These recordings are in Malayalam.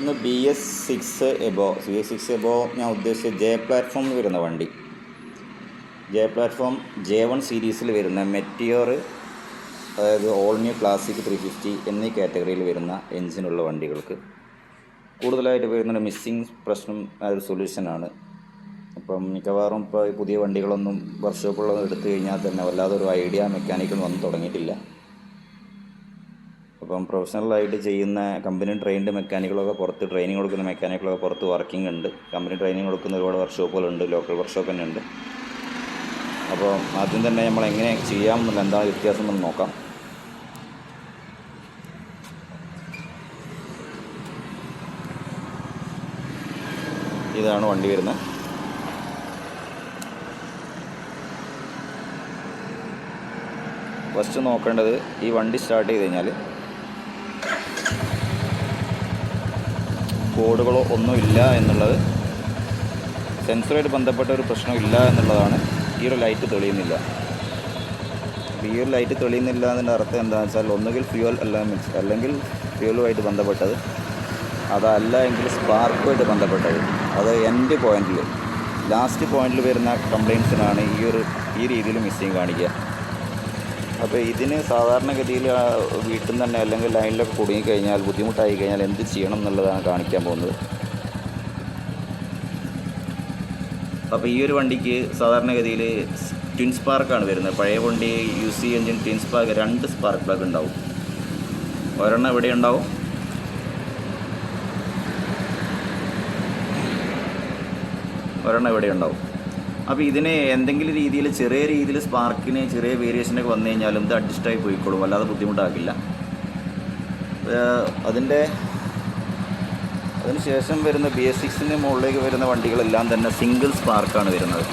ഇന്ന് B S six above B S six above ഞാൻ ഉദ്ദേശിച്ച ജെ പ്ലാറ്റ്ഫോമിൽ വരുന്ന വണ്ടി. ജെ പ്ലാറ്റ്ഫോം ജെ വൺ സീരീസിൽ വരുന്ന മെറ്റിയോർ അതായത് all new Classic three fifty എന്നീ കാറ്റഗറിയിൽ വരുന്ന എൻജിനുള്ള വണ്ടികൾക്ക്. കൂടുതലായിട്ട് വരുന്ന മിസ്സിങ് പ്രശ്നം ഒരു സൊല്യൂഷനാണ് അപ്പം മിക്കവാറും ഇപ്പോൾ പുതിയ വണ്ടികളൊന്നും വർക്ക്ഷോപ്പുള്ളത് എടുത്തു കഴിഞ്ഞാൽ തന്നെ വല്ലാതെ ഒരു ഐഡിയ മെക്കാനിക്കൽ വന്ന് തുടങ്ങിയിട്ടില്ല. അപ്പം പ്രൊഫഷണലായിട്ട് ചെയ്യുന്ന കമ്പനി ട്രെയിൻഡ് മെക്കാനിക്കുകളൊക്കെ പുറത്ത് ട്രെയിനിങ് കൊടുക്കുന്ന മെക്കാനിക്കുകളൊക്കെ പുറത്ത് വർക്കിംഗ് ഉണ്ട്. കമ്പനി ട്രെയിനിങ് കൊടുക്കുന്ന ഒരുപാട് വർക്ക്ഷോപ്പുകളുണ്ട് ലോക്കൽ വർക്ക്ഷോപ്പ് തന്നെ ഉണ്ട് അപ്പോൾ ആദ്യം തന്നെ നമ്മൾ എങ്ങനെ ചെയ്യാമെന്നുള്ള എന്താണ് വ്യത്യാസം എന്ന് നോക്കാം. ഇതാണ് വണ്ടി വരുന്നത്. ഫസ്റ്റ് നോക്കേണ്ടത് ഈ വണ്ടി സ്റ്റാർട്ട് ചെയ്ത് കഴിഞ്ഞാൽ കോഡുകളോ ഒന്നുമില്ല എന്നുള്ളത്. സെൻസറുമായിട്ട് ബന്ധപ്പെട്ട ഒരു പ്രശ്നമില്ല എന്നുള്ളതാണ്. ഈ ഒരു ലൈറ്റ് തെളിയുന്നില്ല. ഈ ഒരു ലൈറ്റ് തെളിയുന്നില്ല എന്നതിന്റെ അർത്ഥം എന്താണെന്ന് വെച്ചാൽ ഒന്നുകിൽ ഫ്യൂവൽ അല്ല മിക്സ് അല്ലെങ്കിൽ ഫ്യൂവലുമായിട്ട് ബന്ധപ്പെട്ടത്. അതല്ല എങ്കിൽ സ്പാർക്കുമായിട്ട് ബന്ധപ്പെട്ടത്. അത് എൻഡ് പോയിന്റിൽ ലാസ്റ്റ് പോയിന്റിൽ വരുന്ന കംപ്ലയിൻസിനാണ് ഈ ഒരു ഈ രീതിയിൽ മിസ്സിങ് കാണിക്കുക. അപ്പോൾ ഇതിന് സാധാരണഗതിയിൽ വീട്ടിൽ നിന്ന് തന്നെ അല്ലെങ്കിൽ ലൈനിലൊക്കെ കുടുങ്ങിക്കഴിഞ്ഞാൽ ബുദ്ധിമുട്ടായി കഴിഞ്ഞാൽ എന്ത് ചെയ്യണം എന്നുള്ളതാണ് കാണിക്കാൻ പോകുന്നത്. അപ്പോൾ ഈ ഒരു വണ്ടിക്ക് സാധാരണഗതിയിൽ ട്വിൻ സ്പാർക്കാണ് വരുന്നത്. പഴയ വണ്ടി U C engine twin spark രണ്ട് സ്പാർക്ക് പ്ലഗ് ഉണ്ടാവും. ഒരെണ്ണം എവിടെ ഉണ്ടാവും. ഒരെണ്ണം ഇവിടെ ഉണ്ടാവും. അപ്പോൾ ഇതിന് എന്തെങ്കിലും രീതിയിൽ ചെറിയ രീതിയിൽ സ്പാർക്കിന് ചെറിയ വേരിയേഷനൊക്കെ വന്നു കഴിഞ്ഞാലും ഇത് അഡ്ജസ്റ്റായി പോയിക്കോളും. അല്ലാതെ ബുദ്ധിമുട്ടാക്കില്ല അതിന്റെ അതിനുശേഷം വരുന്ന ബി എസ് സിക്സിന് മുകളിലേക്ക് വരുന്ന വണ്ടികളെല്ലാം തന്നെ സിംഗിൾ സ്പാർക്കാണ് വരുന്നത്.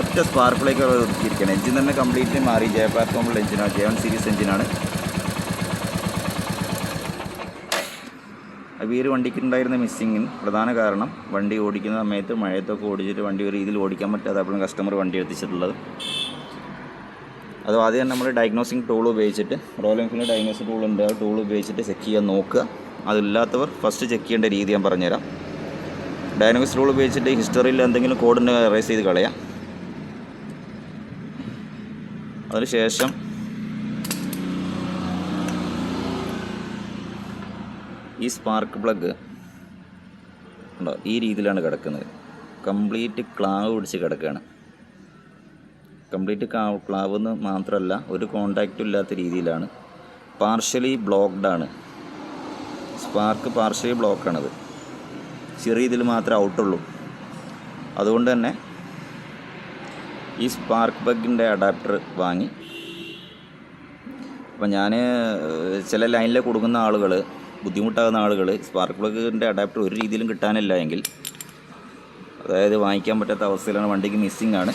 ഒറ്റ സ്പാർക്കിലേക്ക് ഇരിക്കണം എഞ്ചിൻ തന്നെ കംപ്ലീറ്റ്ലി മാറി. ജെ പ്ലാറ്റ്ഫോമുള്ള എഞ്ചിനാണ് ജെ സീരീസ് എഞ്ചിനാണ് അപ്പോൾ വണ്ടിക്കുണ്ടായിരുന്ന മിസ്സിങ്ങിന് പ്രധാന കാരണം വണ്ടി ഓടിക്കുന്ന സമയത്ത് മഴയത്തൊക്കെ ഓടിച്ചിട്ട് വണ്ടി ഒരു രീതിയിൽ ഓടിക്കാൻ പറ്റാതെ അപ്പോഴും കസ്റ്റമർ വണ്ടി എത്തിച്ചിട്ടുള്ളത്. അത് ആദ്യം നമ്മൾ ഡയഗ്നോസിങ് ടൂൾ ഉപയോഗിച്ചിട്ട് റോയൽ എൻഫീൽഡ് ഡയഗ്നോസിക് ടൂൾ ഉണ്ട്. ആ ടൂൾ ഉപയോഗിച്ചിട്ട് ചെക്ക് ചെയ്യാൻ നോക്കുക. അതില്ലാത്തവർ ഫസ്റ്റ് ചെക്ക് ചെയ്യേണ്ട രീതി ഞാൻ പറഞ്ഞുതരാം. ഡയഗ്നോസിക് ടൂൾ ഉപയോഗിച്ചിട്ട് ഹിസ്റ്ററിയിൽ എന്തെങ്കിലും കോഡിന് റേസ് ചെയ്ത് കളയാം. അതിനുശേഷം ഈ സ്പാർക്ക് പ്ലഗ് ഉണ്ടോ? ഈ രീതിയിലാണ് കിടക്കുന്നത്. കംപ്ലീറ്റ് ക്ലാവ് പിടിച്ച് കിടക്കുകയാണ്. കംപ്ലീറ്റ് ക്ലാവ് ക്ലാവ് എന്ന് മാത്രമല്ല ഒരു കോണ്ടാക്റ്റും ഇല്ലാത്ത രീതിയിലാണ്. പാർഷ്യലി ബ്ലോക്ക്ഡ് ആണ്. സ്പാർക്ക് പാർഷ്യലി ബ്ലോക്കാണത് ചെറിയ ഇതിൽ മാത്രമേ ഔട്ടുള്ളൂ അതുകൊണ്ട് തന്നെ ഈ സ്പാർക്ക് ബഗിന്റെ അഡാപ്റ്റർ വാങ്ങി. അപ്പം ഞാൻ ചില ലൈനിൽ കൊടുക്കുന്ന ആളുകൾ ബുദ്ധിമുട്ടാകുന്ന ആളുകൾ സ്പാർക്ക് പ്ലഗിന്റെ അഡാപ്റ്റർ ഒരു രീതിയിലും കിട്ടാനില്ല എങ്കിൽ അതായത് വാങ്ങിക്കാൻ പറ്റാത്ത അവസ്ഥയിലാണ് വണ്ടിക്ക് മിസ്സിംഗ് ആണ്.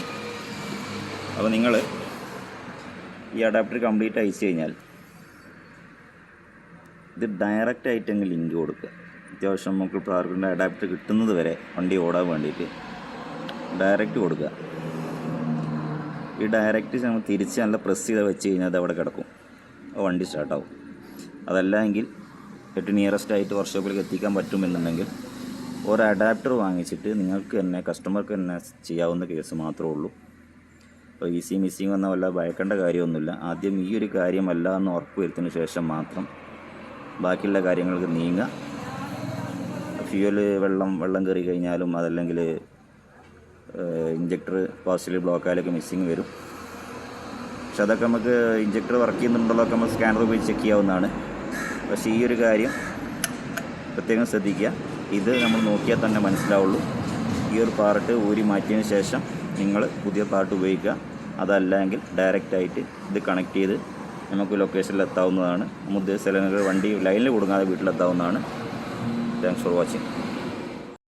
അപ്പോൾ നിങ്ങൾ ഈ അഡാപ്റ്റർ കംപ്ലീറ്റ് അയച്ചു കഴിഞ്ഞാൽ ഇത് ഡയറക്റ്റ് ആയിട്ട് അങ്ങ് ലിങ്ക് കൊടുക്കുക. അത്യാവശ്യം നമുക്ക് സ്പാർക്കിന്റെ അഡാപ്റ്റർ കിട്ടുന്നത് വരെ വണ്ടി ഓടാൻ വേണ്ടിയിട്ട് ഡയറക്റ്റ് കൊടുക്കുക. ഈ ഡയറക്റ്റ് നമ്മൾ തിരിച്ച് നല്ല പ്രസ് ചെയ്ത് വെച്ച് കഴിഞ്ഞാൽ അത് അവിടെ കിടക്കും. വണ്ടി സ്റ്റാർട്ടാവും അതല്ല എങ്കിൽ ഏറ്റവും നിയറസ്റ്റ് ആയിട്ട് വർക്ക്ഷോപ്പിലേക്ക് എത്തിക്കാൻ പറ്റുമെന്നുണ്ടെങ്കിൽ ഒരു അഡാപ്റ്റർ വാങ്ങിച്ചിട്ട് നിങ്ങൾക്ക് തന്നെ കസ്റ്റമർക്ക് തന്നെ ചെയ്യാവുന്ന കേസ് മാത്രമേ ഉള്ളൂ. അപ്പോൾ ഈസി മിസ്സിങ് വന്നാൽ വല്ല ഭയക്കേണ്ട കാര്യമൊന്നുമില്ല. ആദ്യം ഈ ഒരു കാര്യമല്ല എന്ന് ഉറപ്പ് വരുത്തിന് ശേഷം മാത്രം ബാക്കിയുള്ള കാര്യങ്ങൾക്ക് നീങ്ങുക. ഫ്യൂവൽ വെള്ളം വെള്ളം കയറി കഴിഞ്ഞാലും അതല്ലെങ്കിൽ ഇഞ്ചക്ടർ പോസിറ്റീവ് ബ്ലോക്കായാലൊക്കെ മിസ്സിങ് വരും. പക്ഷെ അതൊക്കെ നമുക്ക് ഇഞ്ചക്ടർ വർക്ക് ചെയ്യുന്നുണ്ടല്ലോ ഒക്കെ നമ്മൾ സ്കാനർ ഉപയോഗിച്ച് ചെക്ക് ചെയ്യാവുന്നതാണ്. പക്ഷേ ഈ ഒരു കാര്യം പ്രത്യേകം ശ്രദ്ധിക്കുക. ഇത് നമ്മൾ നോക്കിയാൽ തന്നെ മനസ്സിലാവുള്ളൂ. ഈ ഒരു പാർട്ട് ഊരി മാറ്റിയതിന് ശേഷം നിങ്ങൾ പുതിയ പാർട്ട് ഉപയോഗിക്കുക. അതല്ലെങ്കിൽ ഡയറക്റ്റായിട്ട് ഇത് കണക്ട് ചെയ്ത് നമുക്ക് ലൊക്കേഷനിൽ എത്താവുന്നതാണ്. നമ്മൾ ഉദ്ദേശിച്ച സ്ഥലങ്ങളിൽ വണ്ടി ലൈനിൽ കൊടുക്കാതെ വീട്ടിലെത്താവുന്നതാണ് താങ്ക്സ് ഫോർ വാച്ചിങ്